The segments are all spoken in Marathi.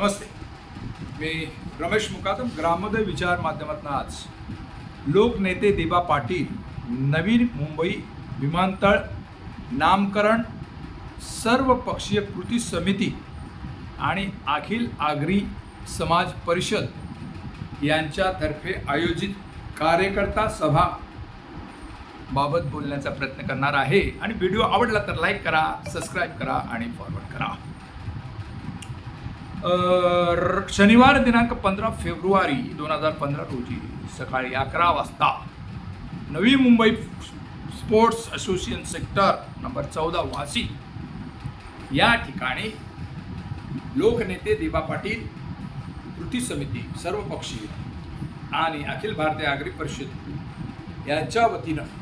नमस्ते. मी रमेश मुकादम ग्रामोदय विचार माध्यमातून आज लोकनेते दिबा पाटील नवीन मुंबई विमानतळ नामकरण सर्व पक्षीय कृती समिती आणि अखिल आगरी समाज परिषद यांच्यातर्फे आयोजित कार्यकर्ता सभा बाबत बोलण्याचा प्रयत्न करणार आहे. आणि व्हिडिओ आवडला तर लाईक करा सबस्क्राईब करा आणि फॉरवर्ड करा. शनिवार दिनांक पंधरा फेब्रुवारी दोन हजार पंधरा रोजी सकाळी अकरा वाजता Navi Mumbai sports association sector number चौदा वासी या ठिकाणी लोकनेते दिबा पाटील कृती समिती सर्वपक्षीय आणि अखिल भारतीय आगरी परिषद यांच्या वतीनं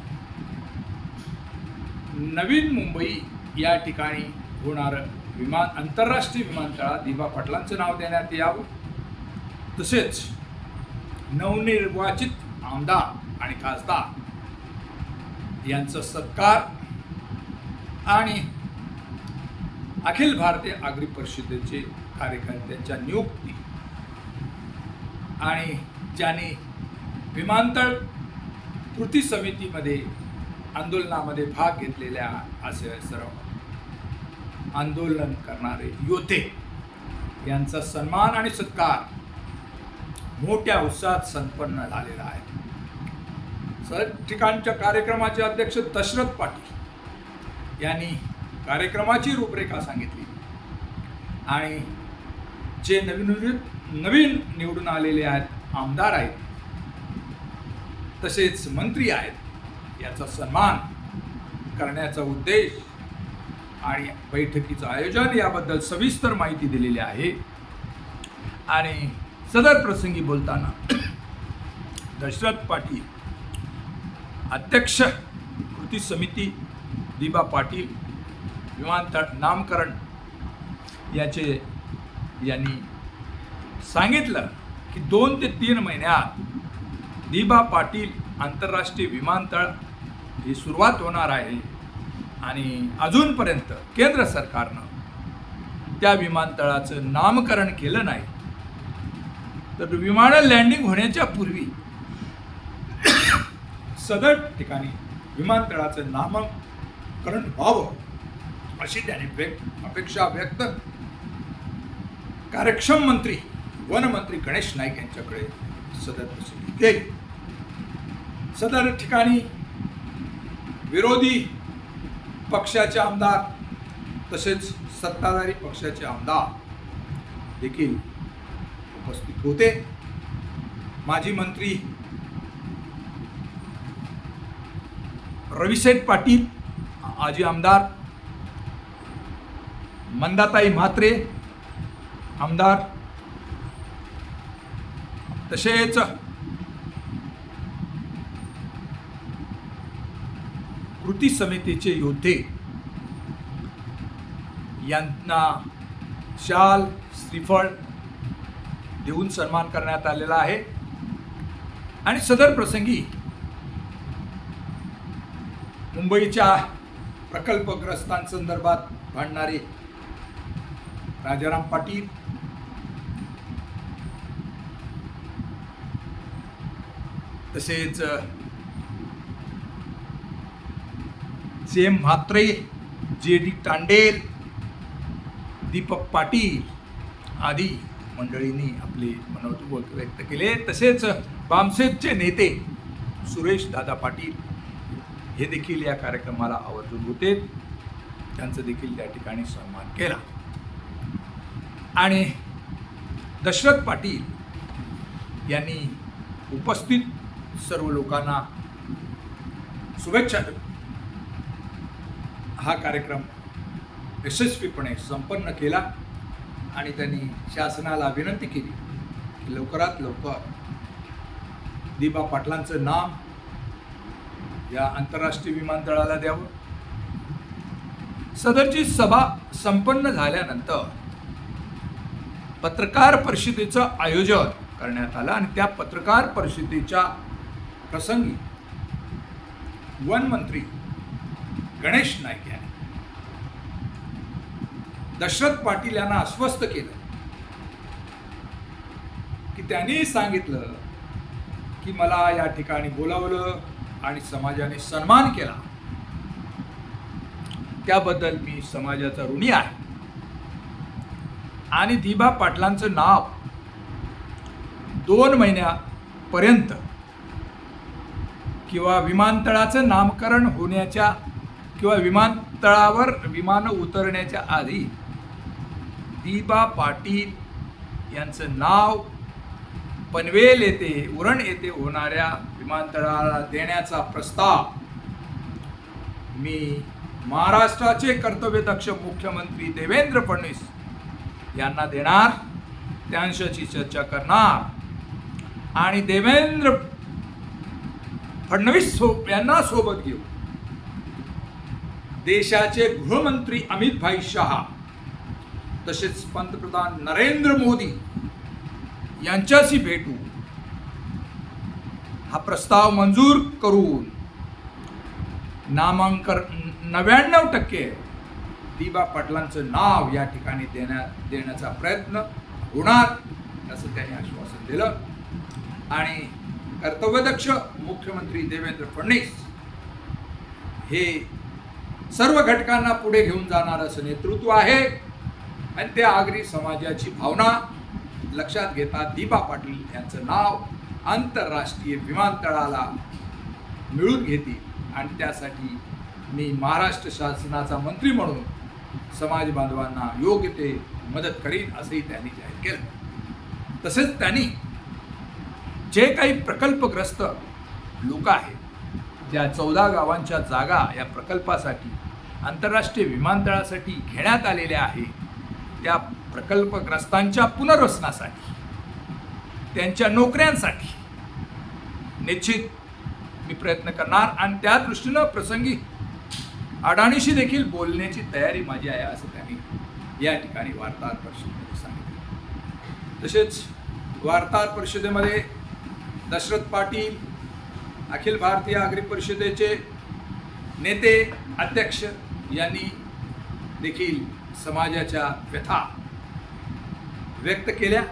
नवीन मुंबई या ठिकाणी होणारं विमान आंतरराष्ट्रीय विमानतळात दिबा पाटलांचं नाव देण्यात यावं. तसेच नवनिर्वाचित आमदार आणि खासदार यांचा सत्कार आणि अखिल भारतीय आगरी परिषदेचे कार्यकर्त्यांच्या नियुक्ती आणि ज्यांनी विमानतळ कृती समितीमध्ये आंदोलनामध्ये भाग घेतलेल्या असे सर्व आंदोलन करणारे योते यांचा सन्मान आणि सत्कार मोठ्या उत्साहात संपन्न झालेला आहे. सर्व ठिकाणच्या कार्यक्रमाचे अध्यक्ष दशरथ पाटील यांनी कार्यक्रमाची रूपरेखा सांगितली. आणि जे नवीन नवीन निवडून आलेले आहेत आमदार आहेत तसेच मंत्री आहेत याचा सन्मान करण्याचा उद्देश आणि बैठकीचं आयोजन याबद्दल सविस्तर माहिती दिलेली आहे. आणि सदर प्रसंगी बोलताना दशरथ पाटील अध्यक्ष कृती समिती दिबा पाटील विमानतळ नामकरण याचे यांनी सांगितलं की दोन ते तीन महिन्यात दिबा पाटील आंतरराष्ट्रीय विमानतळ ही सुरुवात होणार आहे. आणि अजूनपर्यंत केंद्र सरकारनं त्या विमानतळाचं नामकरण केलं नाही. तर विमानं लँडिंग होण्याच्या पूर्वी सदर ठिकाणी विमानतळाचं नामकरण व्हावं अशी त्याने व्यक्त अपेक्षा व्यक्त कार्यक्षम मंत्री वनमंत्री गणेश नाईक यांच्याकडे सदर प्रसिद्धी केली. सदर ठिकाणी विरोधी पक्षाचे आमदार तसेच सत्ताधारी पक्षाचे आमदार देखील उपस्थित होते. माजी मंत्री रविसेठ पाटील आजी आमदार मंदाताई म्हात्रे आमदार तसेच कृती समितीचे योद्धे. यांना शाल श्रीफळ देऊन सन्मान करण्यात आलेला आहे. आणि सदर प्रसंगी मुंबईच्या प्रकल्पग्रस्तांसंदर्भात भांडणारे राजाराम पाटील तसेच जे म्हात्रे जे डी तांडेल दीपक पाटील आदी मंडळींनी आपले मनोगत व्यक्त केले. तसेच बामसेबचे नेते सुरेश दादा पाटील हे देखील या कार्यक्रमाला आवर्जून होते. त्यांचं देखील त्या ठिकाणी सन्मान केला. आणि दशरथ पाटील यांनी उपस्थित सर्व लोकांना शुभेच्छा हा कार्यक्रम यशस्वीपणे संपन्न केला आणि त्यांनी शासनाला विनंती केली की लवकरात लवकर दिबा पाटलांचं नाम या आंतरराष्ट्रीय विमानतळाला द्यावं. सदरची सभा संपन्न झाल्यानंतर पत्रकार परिषदेचं आयोजन करण्यात आलं आणि त्या पत्रकार परिषदेच्या प्रसंगी वनमंत्री गणेश नाईक यांनी. दशरथ पाटील यांना अस्वस्थ केलं. की त्यांनी सांगितलं की मला या ठिकाणी बोलावलं आणि समाजाने सन्मान केला. त्याबद्दल मी समाजाचा ऋणी आहे. आणि दिभा पाटलांचं नाव दोन महिन्यापर्यंत किंवा विमानतळाचं नामकरण होण्याच्या किंवा विमानतळावर विमान उतरण्याच्या आधी दिबा पाटील यांचं नाव पनवेल येथे उरण येथे होणाऱ्या विमानतळाला देण्याचा प्रस्ताव मी महाराष्ट्राचे कर्तव्यदक्ष मुख्यमंत्री देवेंद्र फडणवीस यांना देणार त्यांच्याशी चर्चा करणार. आणि देवेंद्र फडणवीस सो यांना सोबत घेऊ. देशाचे गृहमंत्री अमित भाई शहा तसेच पंतप्रधान नरेंद्र मोदी यांच्याशी भेटू. हा प्रस्ताव मंजूर करून नामांकन नव्याण्णव टक्के दिबा पाटलांचं नाव या ठिकाणी देण्या देण्याचा प्रयत्न होणार असं त्यांनी आश्वासन दिलं. आणि कर्तव्यदक्ष मुख्यमंत्री देवेंद्र फडणवीस हे सर्व घटकांना पुढे घेऊन जाणार असं नेतृत्व आहे. आणि त्या आगरी समाजाची भावना लक्षात घेता दीपा पाटील यांचं नाव आंतरराष्ट्रीय विमानतळाला मिळून घेतील. आणि त्यासाठी मी महाराष्ट्र शासनाचा मंत्री म्हणून समाज बांधवांना योग्य ते मदत करीन असंही त्यांनी जाहीर केलं. तसेच त्यांनी जे काही प्रकल्पग्रस्त लोक आहेत ज्या चौदा गावांच्या जागा या प्रकल्पासाठी आंतरराष्ट्रीय विमानतळासाठी घेण्यात आलेल्या आहेत. त्या प्रकल्पग्रस्तांच्या पुनर्वसनासाठी त्यांच्या नोकऱ्यांसाठी. निश्चित मी प्रयत्न करणार आणि त्या दृष्टीनं प्रसंगी अडाणीशी देखील बोलण्याची तयारी माझी आहे असं त्यांनी या ठिकाणी वार्ताहर परिषदेमध्ये सांगितलं. तसेच वार्ताहर परिषदेमध्ये दशरथ पाटील अखिल भारतीय आगरी परिषदेचे नेते अध्यक्ष यांनी देखील समाजाच्या व्यथा व्यक्त केल्या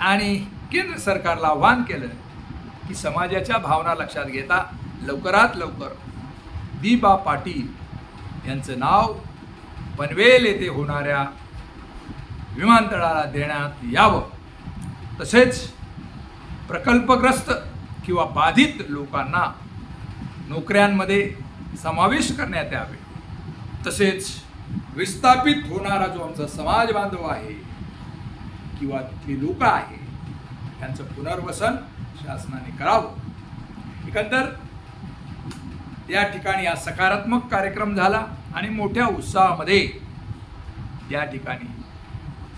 आणि केंद्र सरकारला आव्हान केलं की समाजाच्या भावना लक्षात घेता लवकरात लवकर दीपा पाटील यांचं नाव पनवेल येथे होणाऱ्या विमानतळाला देण्यात यावं. तसेच प्रकल्पग्रस्त किंवा बाधित लोकांना नोकऱ्यांमध्ये समावेश करण्यात यावे. तसेच विस्थापित होणारा जो आमचा समाज बांधव आहे किंवा तिथले लोक आहे त्यांचं पुनर्वसन शासनाने करावं. एकंदर या ठिकाणी हा सकारात्मक कार्यक्रम झाला आणि मोठ्या उत्साहामध्ये या ठिकाणी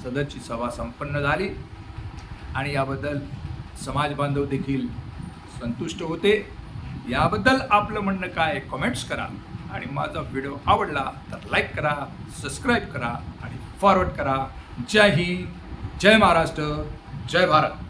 सदरची सभा संपन्न झाली. आणि याबद्दल समाज बांधव देखील संतुष्ट होते. याबद्दल आपलं म्हणणं काय? कमेंट्स करा. आणि माझा व्हिडिओ आवडला तर लाईक करा सबस्क्राईब करा आणि फॉरवर्ड करा. जय हिंद जय महाराष्ट्र जय भारत.